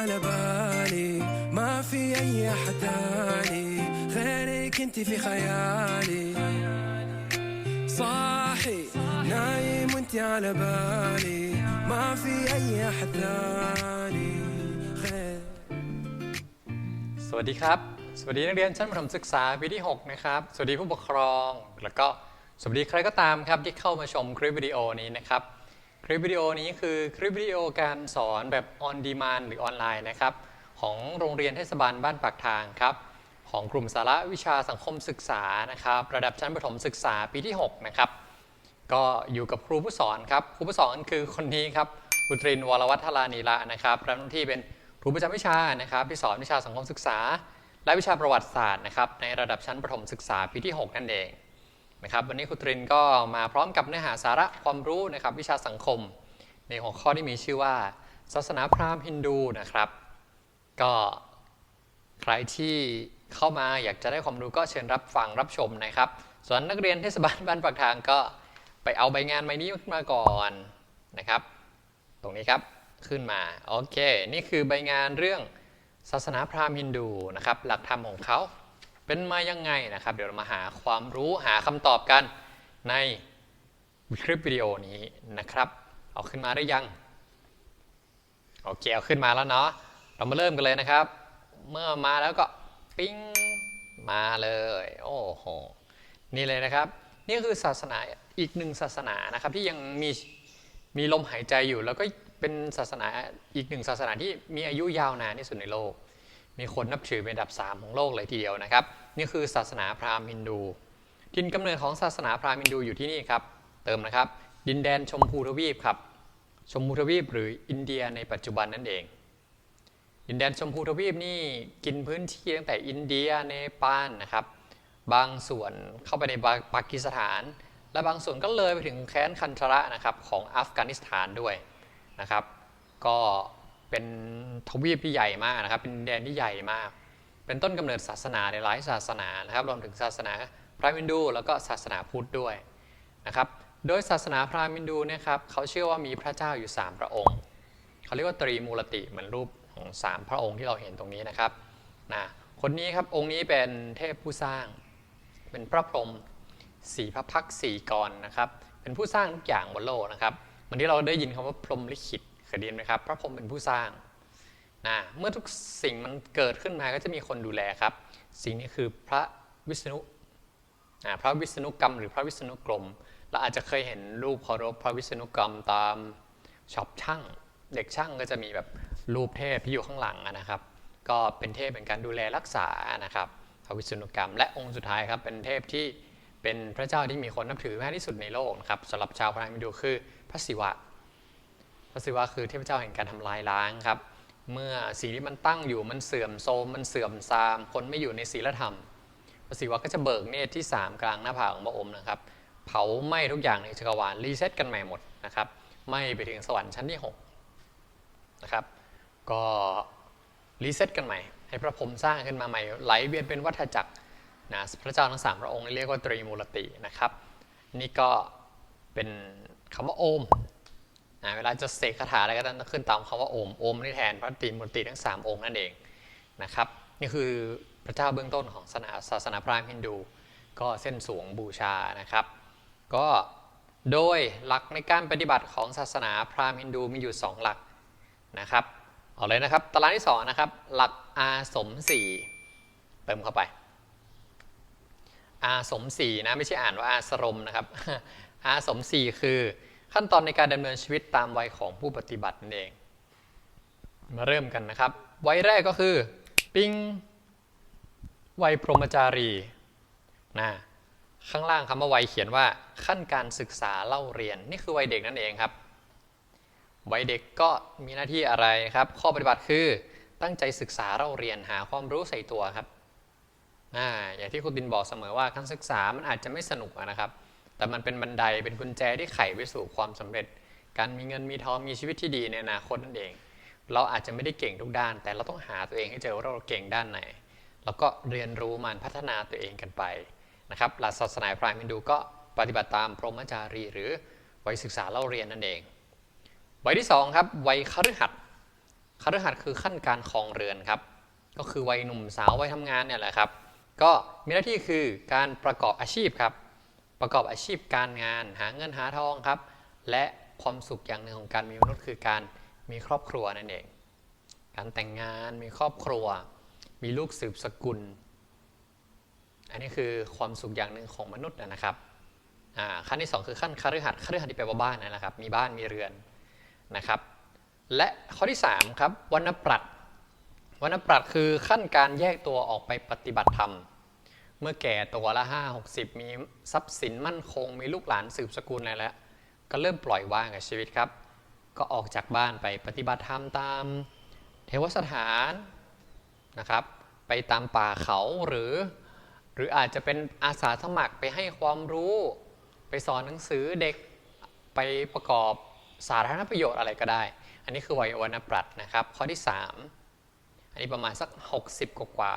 على بالي ما في اي احد تاني غيرك انت في خيالي صاحي نايم وانت على بالي ما في اي احد تاني غير สวัสดีครับ สวัสดีนักเรียนชั้นประถมศึกษาปีที่ 6 นะครับ สวัสดีผู้ปกครอง แล้วก็สวัสดีใครก็ตามครับที่เข้ามาชมคลิปวิดีโอนี้นะครับ ค ลิปวิดีโอนี้คือคลิปวิดีโอการสอนแบบ on demand หรือออนไลน์นะครับ ของโรงเรียนเทศบาลบ้านปากทางครับ ของกลุ่มสาระวิชาสังคมศึกษานะครับ ระดับชั้นประถมศึกษาปีที่ 6 นะครับ ก็อยู่กับครูผู้สอนครับ ครูผู้สอนคือคนนี้ครับบุตรินวรวัฒรานีละนะครับรับหน้าที่เป็นครูประจำวิชานะครับที่สอนวิชาสังคมศึกษา และวิชาประวัติศาสตร์นะครับในระดับชั้นประถมศึกษาปีที่ 6 นั่นเอง นะครับวันนี้ครูตรินก็มาพร้อมกับเนื้อหาสาระความรู้นะครับวิชาสังคม ในหัวข้อที่มีชื่อว่า ศาสนาพราหมณ์ฮินดูนะครับ ก็ใครที่เข้ามาอยากจะได้ความรู้ก็เชิญรับฟังรับชมนะครับ ส่วนนักเรียนเทศบาลบ้านปากทางก็ไปเอาใบงานใบนี้มาก่อนนะครับ ตรงนี้ครับขึ้นมาโอเค นี่คือใบงานเรื่องศาสนาพราหมณ์ฮินดูนะครับ หลักธรรมของเขา เป็นมายังไงนะครับ เดี๋ยวเรามาหาความรู้หาคำตอบกันในคลิปวิดีโอนี้นะครับ เอาขึ้นมาหรือยังโอเคเอาขึ้นมาแล้วเนาะเรามาเริ่มกันเลยนะครับ เมื่อมาแล้วก็ปิ้งมาเลย โอ้โหนี่เลยนะครับ นี่คือศาสนาอีกหนึ่งศาสนานะครับที่ยังมีมีลมหายใจอยู่ แล้วก็เป็นศาสนาอีกหนึ่งศาสนาที่มีอายุยาวนานที่สุดในโลก มีคนนับถือเป็นอันดับ 3 ของโลกเลยทีเดียวนะครับ นี่คือศาสนาพราหมณ์ฮินดูทินกำเนิดของศาสนาพราหมณ์ฮินดูอยู่ที่นี่ครับ เติมนะครับ ดินแดนชมพูทวีปครับ ชมพูทวีปหรืออินเดียในปัจจุบันนั่นเอง ดินแดนชมพูทวีปนี่กินพื้นที่ตั้งแต่อินเดียเนปาลนะครับ บางส่วนเข้าไปในปากีสถาน และบางส่วนก็เลยไปถึงแคว้นคันทระนะครับของอัฟกานิสถานด้วยนะครับ ก็ เป็นทวีปที่ใหญ่มากนะครับ เป็นดินแดนที่ใหญ่มาก เป็นต้นกำเนิดศาสนาในหลายศาสนานะครับ รวมถึงศาสนาพระฮินดู แล้วก็ศาสนาพุทธด้วยนะครับ โดยศาสนาพราหมณ์ฮินดูเนะครับเขาเชื่อว่ามีพระเจ้าอยู่ 3 พระองค์ เขาเรียกว่าตรีมูลติเหมือนรูปของ 3 พระองค์ที่เราเห็นตรงนี้นะครับนะคนนี้ครับองค์นี้เป็นเทพผู้สร้าง เป็นพระพรหมสีพระพักตร์สี่กรนะครับ เป็นผู้สร้างทุกอย่างบนโลกนะครับวันนี้เราได้ยินคำว่าพรหมลิขิต เคยได้ยินไหมครับพระพรหมเป็นผู้สร้างนะเมื่อทุกสิ่งมันเกิดขึ้นมาก็จะมีคนดูแลครับ สิ่งนี้คือพระวิษณุนะพระวิษณุกรรม หรือพระวิษณุกรมเราอาจจะเคยเห็นรูปเคารพพระวิษณุกรรมตามช็อปช่างเด็กช่างก็จะมีแบบรูปเทพที่อยู่ข้างหลังนะครับ ก็เป็นเทพเป็นการดูแลรักษานะครับพระวิษณุกรรม และองค์สุดท้ายครับเป็นเทพที่เป็นพระเจ้าที่มีคนนับถือมากที่สุดในโลกนะครับสำหรับชาวพราหมณ์ฮิดูคือพระศิวะ พระศิวะคือเทพเจ้าแห่งการทำลายล้างครับ เมื่อสิ่งที่มันตั้งอยู่มันเสื่อมโทรมมันเสื่อมทราม คนไม่อยู่ในศีลธรรม พระศิวะก็จะเบิกเนตรที่ 3 กลางหน้าผากของพระองค์นะครับ เผาไหม้ทุกอย่างในจักรวาลรีเซ็ตกันใหม่หมดนะครับไหม้ไปถึงสวรรค์ชั้นที่6นะครับ ก็รีเซ็ตกันใหม่ ให้พระพรหมสร้างขึ้นมาใหม่ไหลเวียนเป็นวัฏจักรนะพระเจ้าทั้งสามพระองค์เรียกว่าตรีมูลตินะครับ นี่ก็เป็นคำว่าโอม นะเวลาจะเสกคาถาอะไรก็ต้องขึ้นตามคำว่าโอมโอมนี่แทนพระตรีมูลติทั้ง 3 องค์นั่นเองนะครับนี่คือพระเจ้าเบื้องต้นของศาสนาศาสนาพราหมณ์ฮินดู ก็เส้นสวงบูชานะครับ ก็โดยหลักในการปฏิบัติของศาสนาพราหมณ์ฮินดูมีอยู่ 2 หลักนะครับเอาเลยนะครับตารางที่2นะครับหลักอาสม4เติมเข้าไป อาสม4นะไม่ใช่อ่านว่าอาสรมนะครับอาสม4คือ ขั้นตอนในการดำเนินชีวิตตามวัยของผู้ปฏิบัตินั่นเอง มาเริ่มกันนะครับ วัยแรกก็คือ ปิงวัยพรหมจารีนะข้างล่างคำว่าวัยเขียนว่าขั้นการศึกษาเล่าเรียนนี่คือวัยเด็กนั่นเองครับวัยเด็กก็มีหน้าที่อะไรครับ ข้อปฏิบัติคือตั้งใจศึกษาเล่าเรียนหาความรู้ใส่ตัวครับออย่างที่คุณดินบอกเสมอว่าการศึกษามันอาจจะไม่สนุกนะครับ แต่มันเป็นบันไดเป็นกุญแจที่ไขไปสู่ความสำเร็จ การมีเงินมีทองมีชีวิตที่ดีในอนาคตนั่นเอง เราอาจจะไม่ได้เก่งทุกด้าน แต่เราต้องหาตัวเองให้เจอว่าเราเก่งด้านไหน แล้วก็เรียนรู้มันพัฒนาตัวเองกันไปนะครับหลักศาสนาพราหมณ์ฮินดูก็ปฏิบัติตามพรหมจารี หรือวัยศึกษาเล่าเรียนนั่นเองวัยที่2ครับวัยคฤหัสถ์คฤหัสถ์คือขั้นการครองเรือนครับ ก็คือวัยหนุ่มสาววัยทำงานเนี่ยแหละครับ ก็มีหน้าที่คือการประกอบอาชีพครับ ประกอบอาชีพการงานหาเงินหาทองครับ และความสุขอย่างหนึ่งของการมีมนุษย์คือการมีครอบครัวนั่นเอง การแต่งงานมีครอบครัว มีลูกสืบสกุล อันนี้คือความสุขอย่างหนึ่งของมนุษย์นะครับขั้นที่สองคือขั้นคฤหัสถ์คฤหัสถ์ที่แปลว่าบ้านนะครับ มีบ้านมีเรือนนะครับ และข้อที่3ครับวรรณปรัชวรรณปรัชคือขั้นการแยกตัวออกไปปฏิบัติธรรม เมื่อแก่ตัวละ5 60มีทรัพย์สินมั่นคง มีลูกหลานสืบสกุลอะไรแล้ว ก็เริ่มปล่อยวางกับชีวิตครับ ก็ออกจากบ้านไปปฏิบัติธรรมตามเทวสถานนะครับ ไปตามป่าเขาหรือ หรืออาจจะเป็นอาสาสมัครไปให้ความรู้ ไปสอนหนังสือเด็กไปประกอบสาธารณประโยชน์อะไรก็ได้ อันนี้คือวัยวรรณปรัชญ์นะครับ ข้อที่ 3 อันนี้ประมาณสัก 60 กว่ากว่า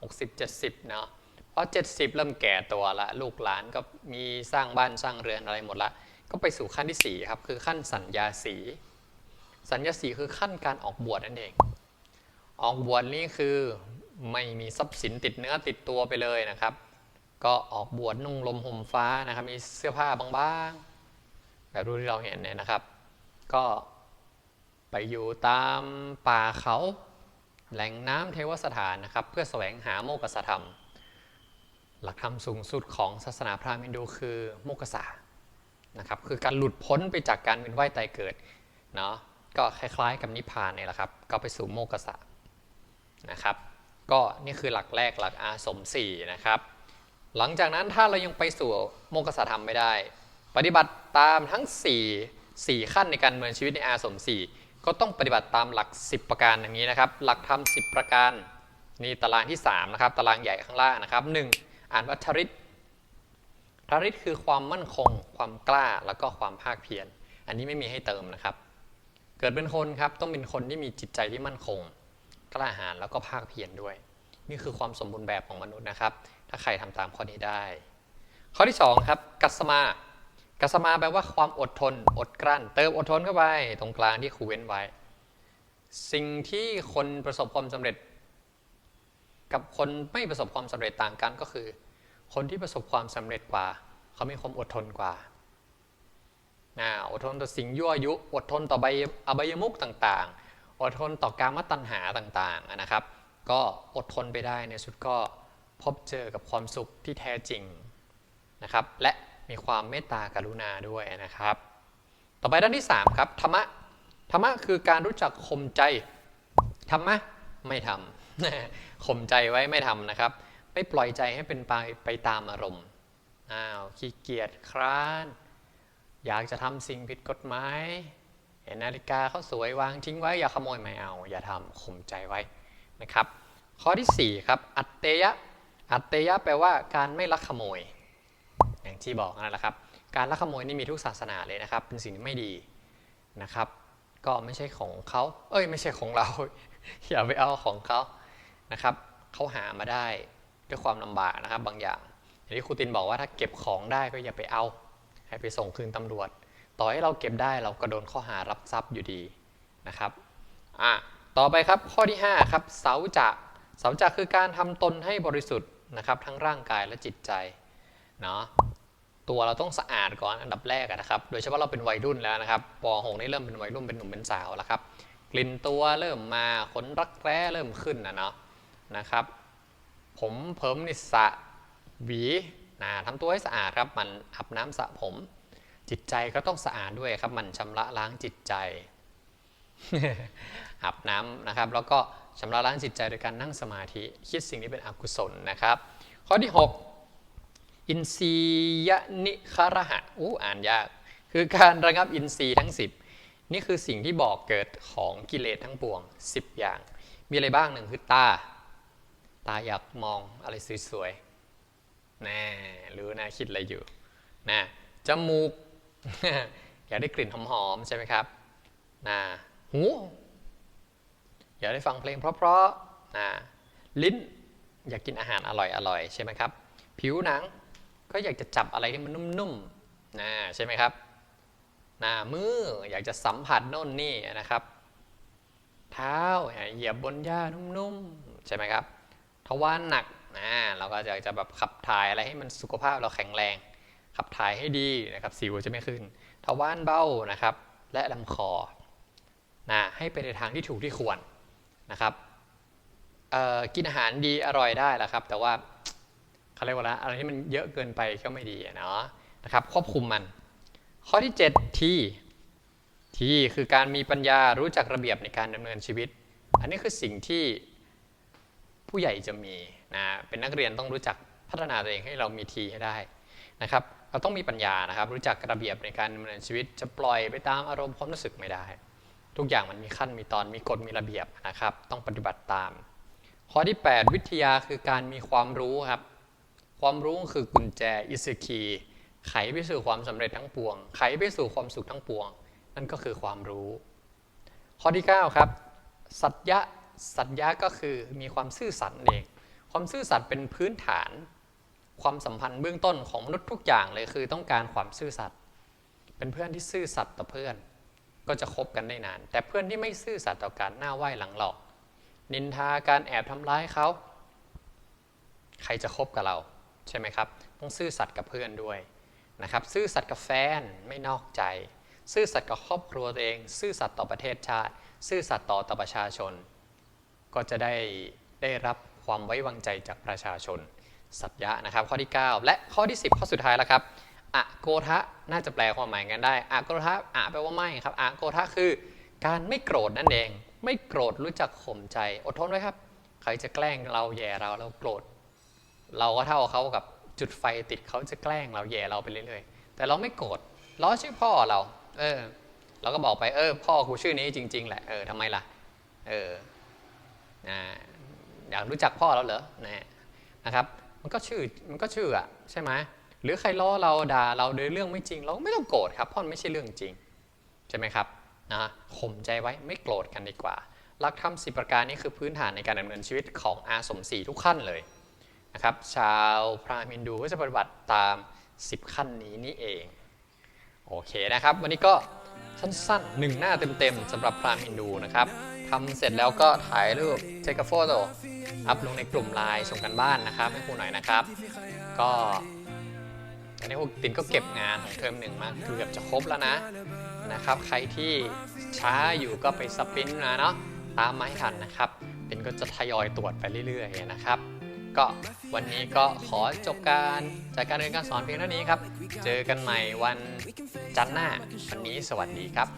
60 70 เนาะ พอ70เริ่มแก่ตัวละ ลูกหลานก็มีสร้างบ้านสร้างเรือนอะไรหมดละ ก็ไปสู่ขั้นที่4ครับ คือขั้นสัญญาสี สัญญาสีคือขั้นการออกบวชนั่นเอง ออกบวชนี่คือไม่มีทรัพย์สินติดเนื้อติดตัวไปเลยนะครับ ก็ออกบวชนุ่งลมห่มฟ้านะครับ มีเสื้อผ้าบางๆ แบบรูปที่เราเห็นเนี่ยนะครับ ก็ไปอยู่ตามป่าเขา แหล่งน้ำเทวสถานนะครับ เพื่อแสวงหาโมกขธรรม หลักธรรมสูงสุดของศาสนาพราหมณ์ฮินดูคือโมกขสานะครับคือการหลุดพ้นไปจากการเวียนว่ายตายเกิดเนาะก็คล้ายๆกับนิพพานเนี่ยแหละครับ ก็ไปสู่โมกขสานะครับ ก็นี่คือหลักแรกหลักอาสม4นะครับ หลังจากนั้นถ้าเรายังไปสู่โมกขธรรมไม่ได้ ปฏิบัติตามทั้ง 4 4 ขั้นในการดำเนินชีวิตในอาสม4ก็ต้องปฏิบัติตามหลัก 10 ประการอย่างนี้นะครับ หลักธรรม10 ประการนี่ตารางที่3นะครับตารางใหญ่ข้างล่างนะครับ 1. อ่านวัทริตทริตคือความมั่นคง ความกล้าแล้วก็ความภาคเพียรอันนี้ไม่มีให้เติมนะครับ เกิดเป็นคนครับต้องเป็นคนที่มีจิตใจที่มั่นคง กล้าหาญแล้วก็ภาคเพียรด้วย นี่คือความสมบูรณ์แบบของมนุษย์นะครับ ถ้าใครทำตามข้อนี้ได้ ข้อที่2ครับกัสมากัสมาแปลว่าความอดทน อดกลั้น เติมอดทนเข้าไปตรงกลางที่ครูเว้นไว้ สิ่งที่คนประสบความสำเร็จ กับคนไม่ประสบความสำเร็จต่างกันก็คือ คนที่ประสบความสำเร็จกว่า เขามีความอดทนกว่านะอดทนต่อสิ่งยั่วยุ อดทนต่อใบอบายมุกต่างๆ อดทนต่อการมตัณหาต่างๆนะครับ ก็อดทนไปได้ในสุดก็พบเจอกับความสุขที่แท้จริงนะครับ และมีความเมตตากรุณาด้วยนะครับ ต่อไปด้านที่3ครับธรรมะธรรมะคือการรู้จักข่มใจธรรมไม่ทำ ข่มใจไว้ไม่ทำนะครับ ไม่ปล่อยใจให้เป็นไปไปตามอารมณ์อ้าวขี้เกียจคร้าน อยากจะทำสิ่งผิดกฎหมายเห็นนาฬิกาเขาสวยวางทิ้งไว้อย่าขโมยไม่เอา อย่าทำข่มใจไว้นะครับ ข้อที่4ครับอัตเตยะอัตเตยะแปลว่าการไม่ลักขโมย อย่างที่บอกนั่นแหละครับ การลักขโมยนี่มีทุกศาสนาเลยนะครับ เป็นสิ่งที่ไม่ดีนะครับ ก็ไม่ใช่ของเขาเอ้ยไม่ใช่ของเรา อย่าไปเอาของเขา นะครับเขาหามาได้ด้วยความลำบากนะครับบางอย่างอย่างที่ครูตินบอกว่าถ้าเก็บของได้ก็อย่าไปเอา ให้ไปส่งคืนตำรวจ ต่อให้เราเก็บได้เราก็โดนข้อหารับทรัพย์อยู่ดีนะครับอะต่อไปครับข้อที่5ครับเสาจะเสาจะคือการทำตนให้บริสุทธิ์นะครับ ทั้งร่างกายและจิตใจเนาะตัวเราต้องสะอาดก่อนอันดับแรกนะครับ โดยเฉพาะเราเป็นวัยรุ่นแล้วนะครับป .6 นี่เริ่มเป็นวัยรุ่นเป็นหนุ่มเป็นสาวแล้วครับ กลิ่นตัวเริ่มมาขนรักแร้เริ่มขึ้นนะเนาะ นะครับ ผมเพิ่มนิสสระหวีนะทำตัวให้สะอาดครับมันอาบน้ำสระผม จิตใจก็ต้องสะอาดด้วยครับ มันชำระล้างจิตใจอาบน้ำนะครับ แล้วก็ชำระล้างจิตใจโดยการนั่งสมาธิ คิดสิ่งที่เป็นอกุศลนะครับ ข้อที่ 6 อินทรียนิคารหะอู้อ่านยาก คือการระงับอินทรีย์ทั้ง 10 นี่คือสิ่งที่บอกเกิดของกิเลสทั้งปวง 10 อย่าง มีอะไรบ้างหนึ่งคือตา ตาอยากมองอะไรสวยๆแน่รู้นะคิดอะไรอยู่นะจมูกอยากได้กลิ่นหอมๆใช่ไหมครับนะหูอยากได้ฟังเพลงเพราะๆนะลิ้นอยากกินอาหารอร่อยๆใช่ไหมครับ ผิวหนังก็อยากจะจับอะไรที่มันนุ่มๆนะใช่ไหมครับนะมืออยากจะสัมผัสโน่นนี่นะครับ เท้าเหยียบบนหญ้านุ่มๆใช่ไหมครับ ทวาหนักนะเราก็จะจะแบบขับถ่ายอะไรให้มันสุขภาพเราแข็งแรง ขับถ่ายให้ดีนะครับสิวจะไม่ขึ้นทวารเบ้านะครับ และลำคอนะให้ไปในทางที่ถูกที่ควรนะครับกินอาหารดีอร่อยได้แหละครับ แต่ว่าเขาเรียกว่าอะไรที่มันเยอะเกินไปก็ไม่ดีเนาะนะครับควบคุมมัน ข้อที่7ที่ที่คือการมีปัญญารู้จักระเบียบในการดำเนินชีวิต อันนี้คือสิ่งที่ ผู้ใหญ่จะมีนะเป็นนักเรียนต้องรู้จักพัฒนาตัวเองให้เรามีทีให้ได้นะครับเราต้องมีปัญญานะครับ รู้จักระเบียบในการดำเนินชีวิตจะปล่อยไปตามอารมณ์ความรู้สึกไม่ได้ ทุกอย่างมันมีขั้นมีตอนมีกฎมีระเบียบนะครับ ต้องปฏิบัติตาม ข้อที่ 8 วิทยาคือการมีความรู้ครับ ความรู้คือกุญแจอิสคีไขไปสู่ความสำเร็จทั้งปวง ไขไปสู่ความสุขทั้งปวง นั่นก็คือความรู้ ข้อที่ 9 ครับ สัตยะ สัตยะก็คือมีความซื่อสัตย์เอง ความซื่อสัตย์เป็นพื้นฐาน ความสัมพันธ์เบื้องต้นของมนุษย์ทุกอย่างเลยคือต้องการความซื่อสัตย์เป็นเพื่อนที่ซื่อสัตย์ต่อเพื่อน ก็จะคบกันได้นาน แต่เพื่อนที่ไม่ซื่อสัตย์ต่อกันหน้าไหว้หลังหลอก นินทาการแอบทำร้ายเขาใครจะคบกับเราใช่ไหมครับ ต้องซื่อสัตย์กับเพื่อนด้วยนะครับ ซื่อสัตย์กับแฟนไม่นอกใจ ซื่อสัตย์กับครอบครัวตัวเอง ซื่อสัตย์ต่อประเทศชาติ ซื่อสัตย์ต่อต่อประชาชน ก็จะได้ได้รับความไว้วางใจจากประชาชน สัตยะนะครับ ข้อที่ 9 และข้อที่ 10 ข้อสุดท้ายแล้วครับอะโกทะน่าจะแปลความหมายกันได้อะโกทะอะแปลว่าไม่ครับอะโกทะคือ การไม่โกรธนั่นเอง ไม่โกรธรู้จักข่มใจ อดทนไว้ครับ ใครจะแกล้งเราแย่เราเราโกรธ เราก็เท่าเขากับจุดไฟติดเขาจะแกล้งเราแย่เราไปเรื่อยๆ แต่เราไม่โกรธเราชื่อพ่อเรา เออ เราก็บอกไปเออ พ่อกูชื่อนี้จริง ๆ แหละเออทำไมล่ะ เออ นะอยากรู้จักพ่อเราเหรอนะนะครับ มันก็ชื่อมันก็ชื่ออะใช่ไหมหรือใครล้อเราด่าเราโดยเรื่องไม่จริง เราไม่ต้องโกรธครับเพราะมันไม่ใช่เรื่องจริงใช่ไหมครับนะข่มใจไว้ไม่โกรธกันดีกว่าหลักธรรมสิประการนี้คือพื้นฐานในการดำเนินชีวิตของอาสมศรีทุกขั้นเลยนะครับ ชาวพราหมณ์ฮินดูก็จะปฏิบัติตาม 10 ขั้นนี้นี่เองโอเคนะครับ วันนี้ก็สั้นๆหนึ่งหน้าเต็มๆสำหรับพราหมณ์ฮินดูนะครับ ทำเสร็จแล้วก็ถ่ายรูปเทคโฟโต้อัพลงในกลุ่มไลน์ส่งกันบ้านนะครับให้ครูหน่อยนะครับ ก็อันนี้ครูตินก็เก็บงานของเทอมหนึ่งมาเกือบจะครบแล้วนะนะครับ ใครที่ช้าอยู่ก็ไปสปินมาเนาะตามมาให้ทันนะครับตินก็จะทยอยตรวจไปเรื่อยๆนะครับ ก็วันนี้ก็ขอจบการจากการเรียนการสอนเพียงเท่านี้ครับ เจอกันใหม่วันจันทร์หน้า วันนี้สวัสดีครับ